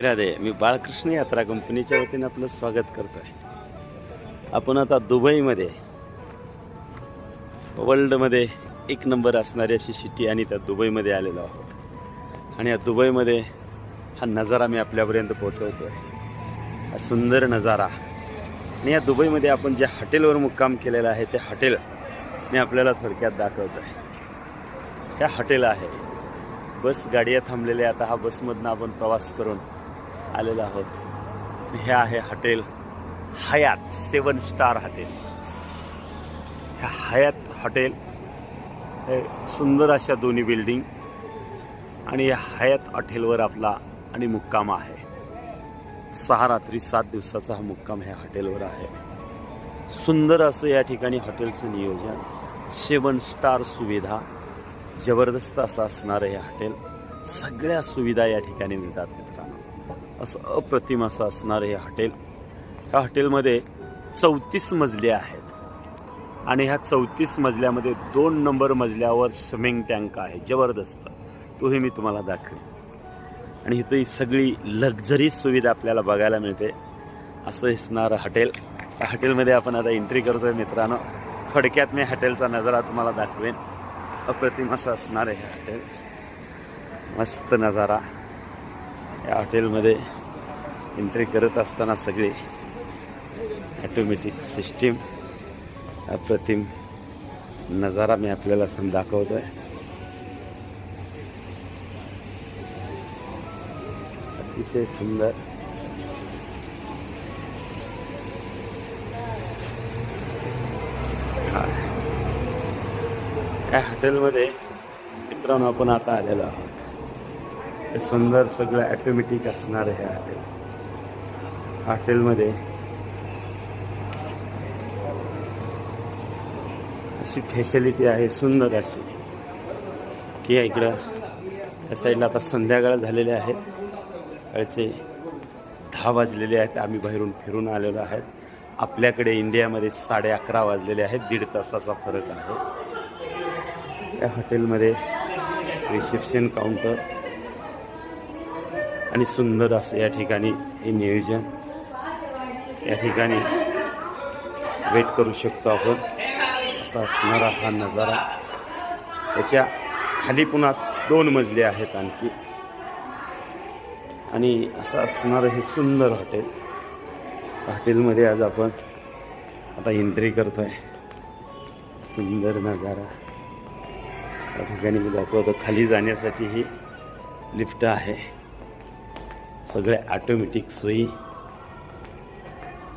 राधे मी बाळकृष्ण यात्रा कंपनीच्या वतीने आपलं स्वागत करतो आहे आपण आता दुबईमध्ये वर्ल्डमध्ये एक नंबर असणारी अशी सिटी आणि त्या दुबईमध्ये आलेलो आहोत. आणि या दुबईमध्ये हा नजारा मी आपल्यापर्यंत पोहोचवतोय. हा सुंदर नजारा. आणि या दुबईमध्ये आपण ज्या हॉटेलवर मुक्काम केलेला आहे ते हॉटेल मी आपल्याला थोडक्यात दाखवतो आहे ह्या हॉटेल आहे. बस गाड्या थांबलेल्या आता हा बसमधनं आपण प्रवास करून आलेलो आहोत. हे आहे hotel Hyatt seven star hotel. ह्या हयात हॉटेल हे सुंदर अशा दोन्ही बिल्डिंग आणि या हयात हॉटेलवर आपला आणि मुक्काम आहे. सहा रात्री सात दिवसाचा हा मुक्काम ह्या हॉटेलवर आहे. सुंदर असं या ठिकाणी हॉटेलचं नियोजन सेवन स्टार सुविधा जबरदस्त असं असणारं हे हॉटेल सगळ्या सुविधा या ठिकाणी मिळतात असं अप्रतिम असं असणारं हे हॉटेल. ह्या हॉटेलमध्ये चौतीस मजले आहेत. आणि ह्या चौतीस मजल्यामध्ये दोन नंबर मजल्यावर स्विमिंग टँक आहे जबरदस्त. तोही मी तुम्हाला दाखवेन. आणि इथं ही सगळी लक्झरी सुविधा आपल्याला बघायला मिळते. असं असणारं हॉटेल. त्या हॉटेलमध्ये आपण आता एंट्री करतोय मित्रांनो. थोडक्यात मी हॉटेलचा नजारा तुम्हाला दाखवेन. अप्रतिम असं असणार आहे हे हॉटेल. मस्त नजारा. या हॉटेलमध्ये एंट्री करत असताना सगळी ॲटोमॅटिक सिस्टीम अप्रतिम नजारा मी आपल्याला सम दाखवतोय. अतिशय सुंदर. या हॉटेलमध्ये मित्रांनो आपण आता आलेलो आहोत. हे सुंदर सगळं ॲटोमॅटिक असणार आहे हे हॉटेल. हॉटेलमध्ये. अशी फॅसिलिटी आहे सुंदर अशी. की इकडं या साईडला आता संध्याकाळ झालेले आहेत सकाळचे दहा वाजलेले आहेत आम्ही बाहेरून फिरून आलेलो आहेत. आपल्याकडे इंडियामध्ये साडे अकरा वाजलेले आहेत दीड तासाचा फरक आहे. या हॉटेलमध्ये रिसेप्शन काउंटर आणि सुंदर असं या ठिकाणी हे नियोजन या ठिकाणी वेट करू शकतो आपण. असा असणारा हा नजारा. याच्या खाली पुन्हा दोन मजले आहेत आणखी. आणि असं असणारं हे सुंदर हॉटेल. हॉटेलमध्ये आज आपण आता एंट्री करतो आहे सुंदर नजारा. या ठिकाणी मी दाखवतो. खाली जाण्यासाठी ही लिफ्ट आहे. सगळ्या ऑटोमॅटिक सोयी.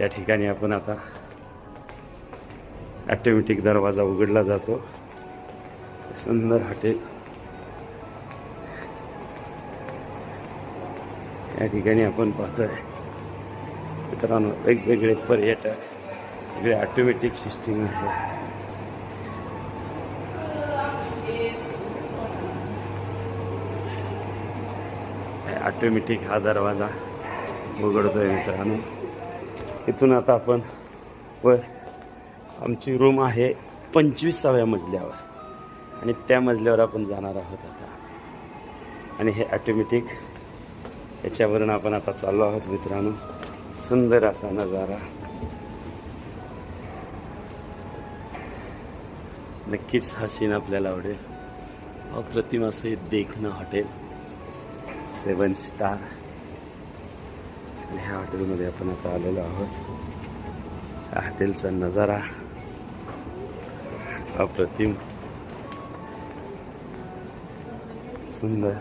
या ठिकाणी आपण आता ॲटोमॅटिक दरवाजा उघडला जातो. सुंदर हॉटेल. या ठिकाणी आपण पाहतोय. मित्रांनो वेगवेगळे पर्यटक सगळे ऑटोमॅटिक सिस्टीम आहे. ऑटोमॅटिक हा दरवाजा उघडतो आहे मित्रांनो. इथून आता आपण वर आमची रूम आहे पंचवीसाव्या मजल्यावर. आणि त्या मजल्यावर आपण जाणार आहोत आता. आणि हे ऑटोमॅटिक याच्यावरून आपण आता चाललो आहोत मित्रांनो. सुंदर असा नजारा. नक्कीच हा सीन आपल्याला आवडेल. अप्रतिम असं हे देखणं हॉटेल. सेवन स्टार. आणि ह्या हॉटेलमध्ये आपण आता आलेलो आहोत. ह्या हॉटेलचा नजारा. अप्रतिम सुंदर.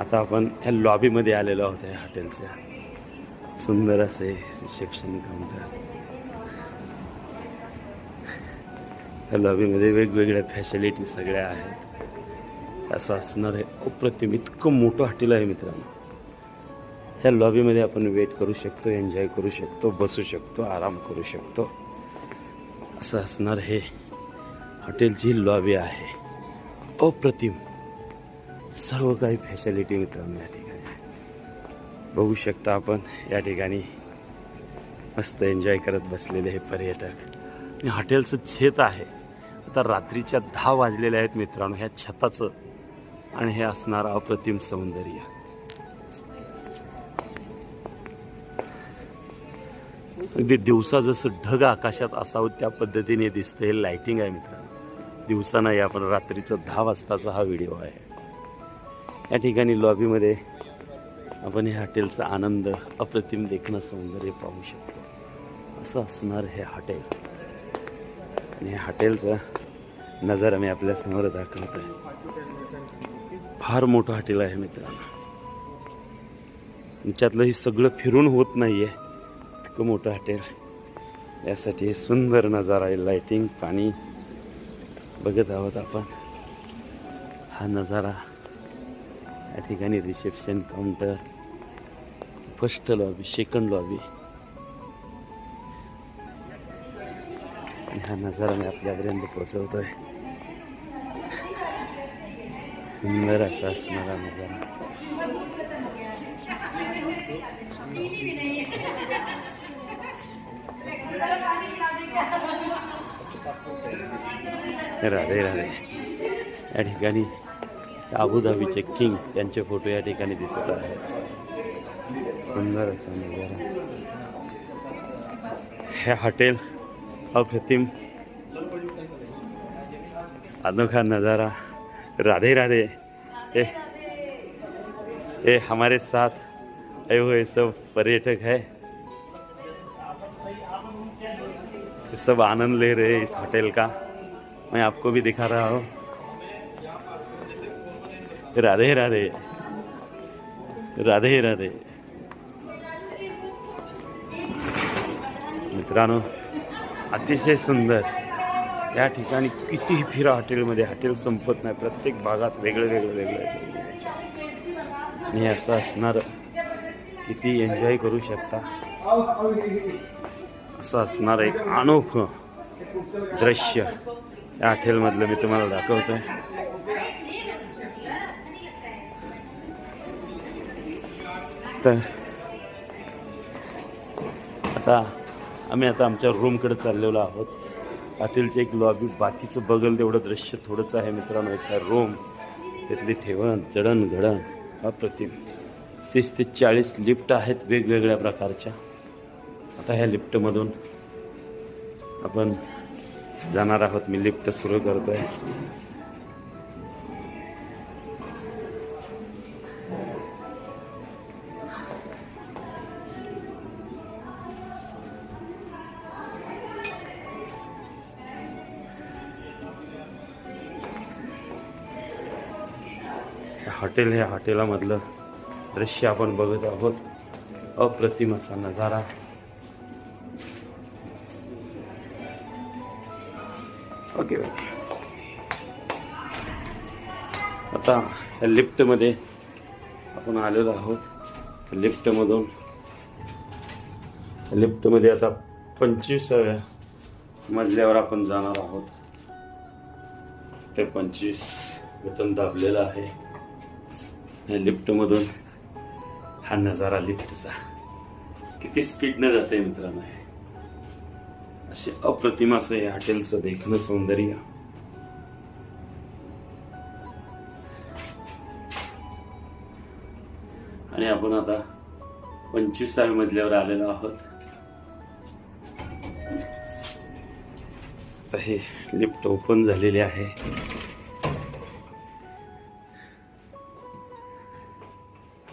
आता आपण ह्या लॉबीमध्ये आलेलो आहोत या हॉटेलच्या. सुंदर असे रिसेप्शन काउंटर. या लॉबीमध्ये वेगवेगळ्या फॅसिलिटी सगळ्या आहेत. असं असणार आहे. अप्रतिम इतकं मोठं हॉटेल आहे मित्रांनो. ह्या लॉबीमध्ये आपण वेट करू शकतो एन्जॉय करू शकतो बसू शकतो आराम करू शकतो. असं असणार हे हॉटेलची लॉबी आहे. अप्रतिम. सर्व काही फॅसिलिटी मित्रांनो या ठिकाणी बघू शकता आपण या ठिकाणी मस्त एन्जॉय करत बसलेले हे पर्यटक. आणि हॉटेलचं छत आहे. आता रात्रीच्या दहा वाजलेले आहेत मित्रांनो ह्या छताचं आणि हे असणार अप्रतिम सौंदर्य. अगदी दिवसा जसं ढग आकाशात असावं त्या पद्धतीने दिसतं हे लायटिंग आहे मित्रांनो. दिवसा नाही आपण रात्रीचं दहा वाजताचा हा व्हिडिओ आहे. या ठिकाणी लॉबीमध्ये आपण हे हॉटेलचा आनंद अप्रतिम देखणं सौंदर्य पाहू शकतो. असं असणार हे हॉटेल आणि हे हॉटेलचा नजारा मी आपल्यासमोर दाखवत आहे फार मोठं हॉटेल आहे मित्रांनो. याच्यातलं हे सगळं फिरून होत नाही आहे इतकं मोठं हॉटेल यासाठी हे सुंदर नजारा आहे लायटिंग पाणी. बघत आहोत आपण. हा नजारा या ठिकाणी reception counter first lobby second lobby हा नजारा मी आपल्यापर्यंत पोहोचवतोय. सुंदर असा असणारा नजारा राधे राधे. या ठिकाणी अबुधाबीचे किंग यांचे फोटो या ठिकाणी दिसत आहे सुंदर असा नजारा. हे हॉटेल अप्रतिम अनोखा नज़ारा. राधे राधे। ए, ए हमारे साथ आए हुए सब पर्यटक है। सब आनंद ले रहे हैं इस होटल का। मैं आपको भी दिखा रहा हूँ। राधे राधे। राधे राधे। मित्रांनो अतिशय सुंदर। या ठिकाणी कितीही फिरा हॉटेलमध्ये हॉटेल संपत नाही. प्रत्येक भागात वेगळं वेगळं वेगळं. आहे. आणि असं असणार किती एन्जॉय करू शकता. असं असणार एक अनोखं दृश्य या हॉटेलमधलं मी तुम्हाला दाखवतोय. तर आता आम्ही आता आमच्या रूमकडे चाललेलो आहोत. हॉटेलचे एक लॉबी बाकीचं बघल तेवढं दृश्य थोडंच आहे मित्रांनो. इथं रूम तिथली ठेवण चढण घडण अप्रतिम तीस ते चाळीस लिफ्ट आहेत वेगवेगळ्या प्रकारच्या. आता ह्या लिफ्टमधून आपण जाणार आहोत. मी लिफ्ट सुरू करतो आहे हॉटेल हे हॉटेलामधलं दृश्य आपण बघत आहोत. अप्रतिम असा नजारा. ओके ओके आता या लिफ्टमध्ये आपण आलेलो आहोत. लिफ्टमधून. लिफ्टमध्ये आता पंचवीसाव्या मजल्यावर आपण जाणार आहोत. ते पंचवीस बटन दाबलेलं आहे. या लिफ्टमधून हा नजारा लिफ्टचा किती स्पीडनं जाते मित्रांनो असे अप्रतिम असं या हॉटेलचं देखणं सौंदर्य. आणि आपण आता पंचवीसाव्या मजल्यावर आलेलो आहोत. हे लिफ्ट ओपन झालेले आहे.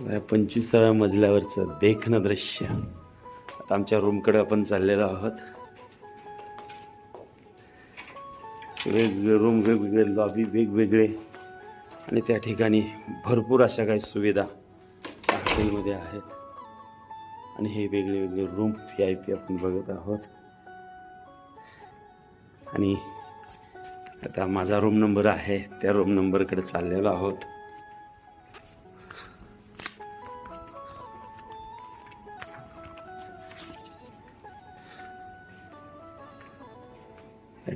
पंचवीसाव्या मजल्यावरचं देखणं दृश्य. आता आमच्या रूमकडे आपण चाललेलो आहोत. वेगवेगळे रूम वेगवेगळे लॉबी वेगवेगळे. आणि त्या ठिकाणी भरपूर अशा काही सुविधा हॉटेलमध्ये आहेत. आणि हे वेगळे वेगळे रूम व्ही आय पी आपण बघत आहोत. आणि आता माझा रूम नंबर आहे त्या रूम नंबरकडे चाललेलो आहोत.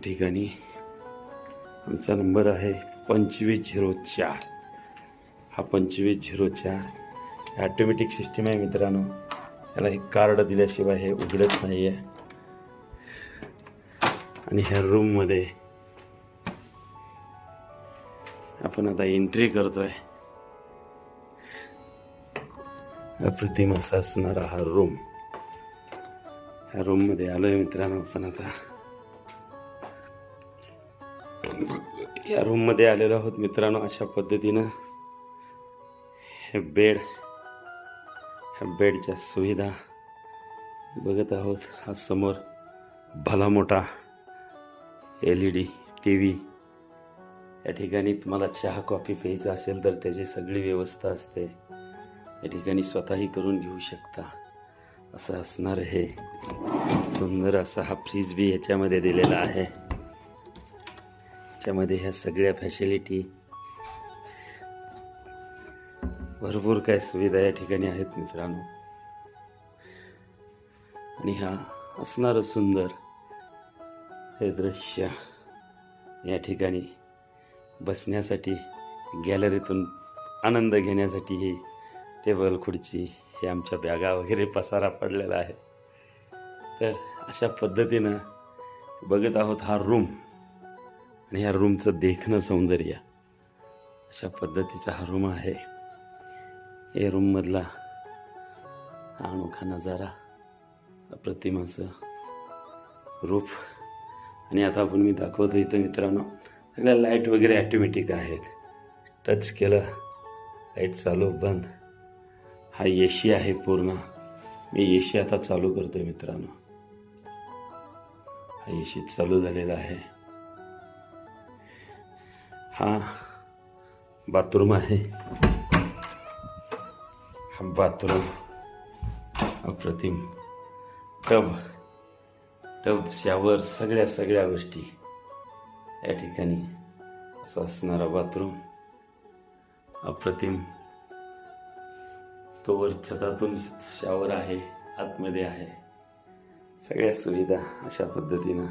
ठिकाणी आमचा नंबर आहे पंचवीस झिरो चार. हा पंचवीस झिरो चार ॲटोमॅटिक सिस्टीम आहे मित्रांनो. याला एक कार्ड दिल्याशिवाय हे उघडत नाही आहे आणि ह्या रूममध्ये आपण आता एंट्री करतोय. अप्रतिम असा असणारा हा रूम ह्या रूममध्ये आलोय मित्रांनो पण आता. या रूममध्ये आलेलो आहोत मित्रांनो अशा पद्धतीनं. हे बेड ह्या बेडच्या सुविधा बघत आहोत. हा समोर भला मोठा L E D T V या ठिकाणी तुम्हाला चहा कॉफी प्यायचा असेल तर त्याची सगळी व्यवस्था असते. या ठिकाणी स्वतःही करून घेऊ शकता. असं असणार हे. सुंदर असा हा फ्रीज बी याच्यामध्ये दिलेला आहे. याच्यामध्ये ह्या सगळ्या फॅसिलिटी भरपूर काय सुविधा या ठिकाणी आहेत मित्रांनो. आणि हा असणार सुंदर हे दृश्य या ठिकाणी बसण्यासाठी गॅलरीतून आनंद घेण्यासाठी ही टेबल खुर्ची हे आमच्या बॅगा वगैरे पसारा पडलेला आहे. तर अशा पद्धतीनं बघत आहोत हा रूम आणि ह्या रूमचं देखणं सौंदर्य अशा पद्धतीचा हा रूम आहे. या रूममधला हा अनोखा नजारा अप्रतिम असं रूफ आणि आता आपण मी दाखवतो इथं मित्रांनो सगळ्या लाइट वगैरे ॲटोमॅटिक आहेत. टच केलं लाइट चालू बंद. हा ए सी आहे पूर्ण. मी ए सी आता चालू करतो मित्रांनो. हा ए सी चालू झालेला आहे. हा. बाथरूम आहे. हा बाथरूम अप्रतिम. टब. टब शावर सगळ्या सगळ्या गोष्टी या ठिकाणी असं असणारा बाथरूम. अप्रतिम. तो वर छतातून शावर आहे आतमध्ये आहे. सगळ्या सुविधा अशा पद्धतीनं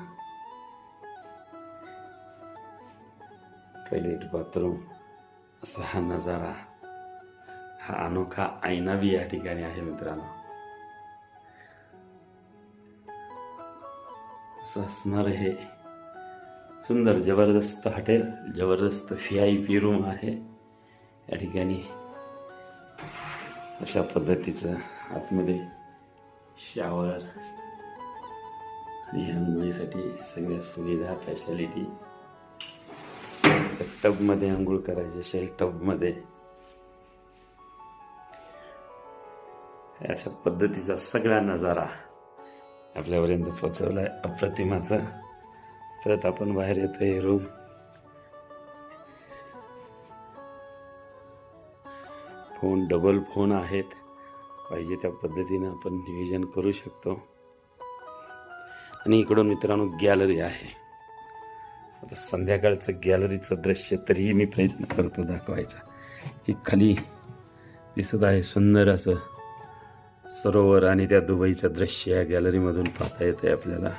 टॉयलेट बाथरूम असा हा नजारा हा अनोखा आईनाबी या ठिकाणी आहे मित्रांनो. असं असणार हे सुंदर जबरदस्त हॉटेल जबरदस्त व्ही आय पी रूम आहे. या ठिकाणी अशा पद्धतीचं आतमध्ये शावर आणि आंघोळीसाठी सगळ्या सुविधा फॅसिलिटी टबमध्ये आंघोळ करायची असेल टबमध्ये. अशा पद्धतीचा सगळा नजारा आपल्यापर्यंत पोचवलाय अप्रतिमाचा. परत आपण बाहेर येतोय रूम फोन डबल फोन आहेत. पाहिजे त्या पद्धतीनं आपण नियोजन करू शकतो. आणि इकडून मित्रांनो गॅलरी आहे. आता संध्याकाळचं गॅलरीचं दृश्य तरीही मी प्रयत्न करतो दाखवायचा. ही खाली दिसत आहे सुंदर असं सरोवर आणि त्या दुबईचं दृश्य या गॅलरीमधून पाहता येते आपल्याला.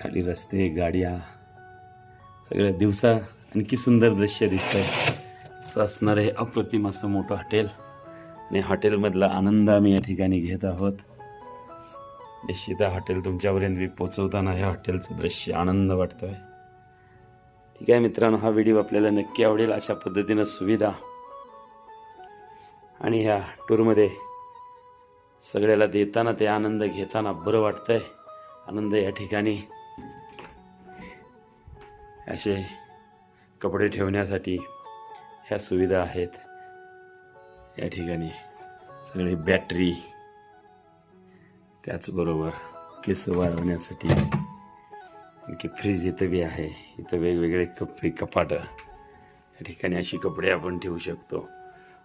खाली रस्ते गाड्या सगळ्या दिवसा आणखी सुंदर दृश्य दिसत आहे असं असणार आहे अप्रतिम असं मोठं हॉटेल. आणि हॉटेलमधला आनंद आम्ही या ठिकाणी घेत आहोत. निश्चित हॉटेल तुमच्यापर्यंत मी पोचवताना ह्या हॉटेलचं दृश्य आनंद वाटतो आहे ठीक आहे मित्रांनो हा व्हिडिओ आपल्याला नक्की आवडेल अशा पद्धतीनं सुविधा. आणि ह्या टूरमध्ये सगळ्याला देताना ते आनंद घेताना बरं वाटतंय. आनंद या ठिकाणी. असे कपडे ठेवण्यासाठी ह्या सुविधा आहेत. या ठिकाणी सगळी बॅटरी त्याचबरोबर केस वाळवण्यासाठी आणखी फ्रीज इथं बी आहे. इथं वेगवेगळे कपडे कपाटं या ठिकाणी अशी कपडे आपण ठेवू शकतो.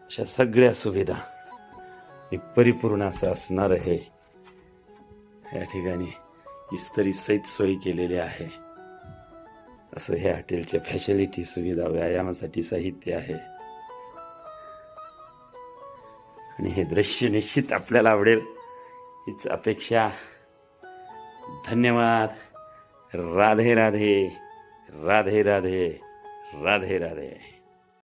अशा सगळ्या सुविधा हे परिपूर्ण असं असणार आहे. या ठिकाणी इस्त्री सहित सोयी केलेली आहे. असं हे हॉटेलच्या फॅसिलिटी सुविधा व्यायामासाठी साहित्य आहे. आणि हे दृश्य निश्चित आपल्याला आवडेल. हीच अपेक्षा। धन्यवाद। राधे राधे। राधे राधे। राधे राधे।